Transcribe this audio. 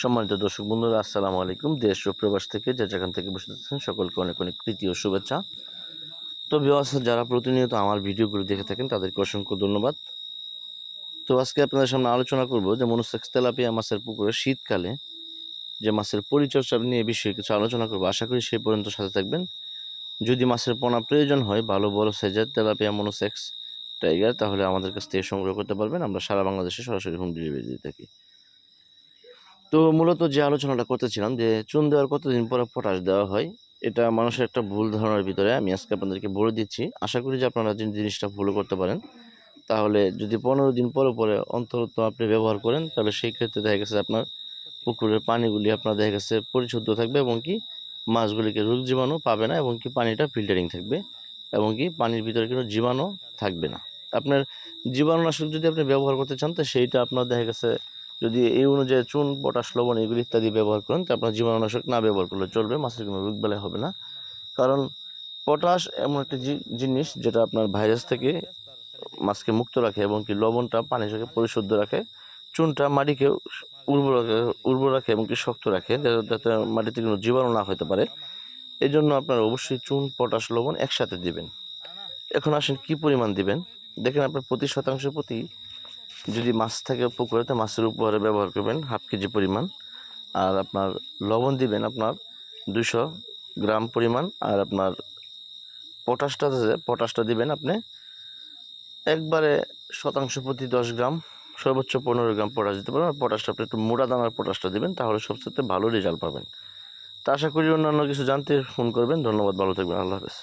সম্মানিত দর্শক বন্ধুরা, আসসালামু আলাইকুম। দেশ ও প্রবাস থেকে যে যেখান থেকে বসে আছেন, সকলকে অনেক অনেক প্রীতি ও শুভেচ্ছা। তো বিবাস যারা প্রতিনিয়ত আমার ভিডিওগুলো দেখে থাকেন, তাদেরকে অসংখ্য ধন্যবাদ। তো আজকে আপনাদের সামনে আলোচনা করব যে মনুসেক্স তেলাপিয়া মাছের পুকুরে শীতকালে যে মাছের পরিচর্যা নিয়ে বিষয়ে কিছু আলোচনা করব। আশা করি সেই পর্যন্ত সাথে থাকবেন। যদি মাছের পোনা প্রয়োজন হয়, ভালো বড় সাইজের তেলাপিয়া মনোসেক্স টাইগার, তাহলে আমাদের কাছ থেকে সংগ্রহ করতে পারবেন। আমরা সারা বাংলাদেশে সরাসরি হোম ডেলিভারি দিয়ে থাকি। তো মূলত যে আলোচনাটা করতেছিলাম যে চুন দেওয়ার কতদিন পরে পটাশ দেওয়া হয়, এটা মানুষের একটা ভুল ধারণার ভিতরে আমি আজকে আপনাদেরকে বলে দিচ্ছি। আশা করি যে আপনারা জিনিসটা ভুল করতে পারেন, তাহলে যদি পনেরো দিন পরে পরে অন্তত আপনি ব্যবহার করেন, তাহলে সেই ক্ষেত্রে দেখা গেছে আপনার পুকুরের পানিগুলি আপনার দেখা গেছে পরিশুদ্ধ থাকবে এবং কি মাছগুলিকে রোগ জীবাণু পাবে না এবং কি পানিটা ফিল্টারিং থাকবে এবং কি পানির ভিতরে কোনো জীবাণু থাকবে না। আপনার জীবাণুনাশক যদি আপনি ব্যবহার করতে চান, তো সেইটা আপনার দেখা গেছে যদি এই অনুযায়ী চুন, পটাশ, লবণ এগুলি ইত্যাদি ব্যবহার করেন, তো আপনার জীবাণুনাশক না ব্যবহার করলে চলবে, মাছের কোনো রোগ বেলায় হবে না। কারণ পটাশ এমন একটা জিনিস যেটা আপনার ভাইরাস থেকে মাছকে মুক্ত রাখে এবং কি লবণটা পানি থেকে পরিশুদ্ধ রাখে, চুনটা মাটিকে উর্বর রাখে- উর্বর রাখে এবং কি শক্ত রাখে, যাতে মাটিতে কোনো জীবাণু না হতে পারে। এই জন্য আপনারা অবশ্যই চুন, পটাশ, লবণ একসাথে দিবেন। এখন আসেন কি পরিমাণ দিবেন? দেখেন আপনার প্রতি শতাংশ প্রতি যদি মাছ থাকে পুকুরে তো মাছের উপহারে ব্যবহার করবেন হাফ কেজি পরিমাণ। আর আপনার লবণ দিবেন আপনার দুশো গ্রাম পরিমাণ। আর আপনার পটাশটা আছে পটাশটা দিবেন আপনি একবারে শতাংশ প্রতি দশ গ্রাম, সর্বোচ্চ পনেরো গ্রাম পটাশ দিতে পারেন আর পটাশটা আপনি একটু মোটা দানার পটাশটা দিবেন, তাহলে সবচেয়ে ভালো রেজাল্ট পাবেন। তা আশা করি অন্যান্য কিছু জানতে, ফোন করবেন। ধন্যবাদ, ভালো থাকবেন, আল্লাহ হাফেজ।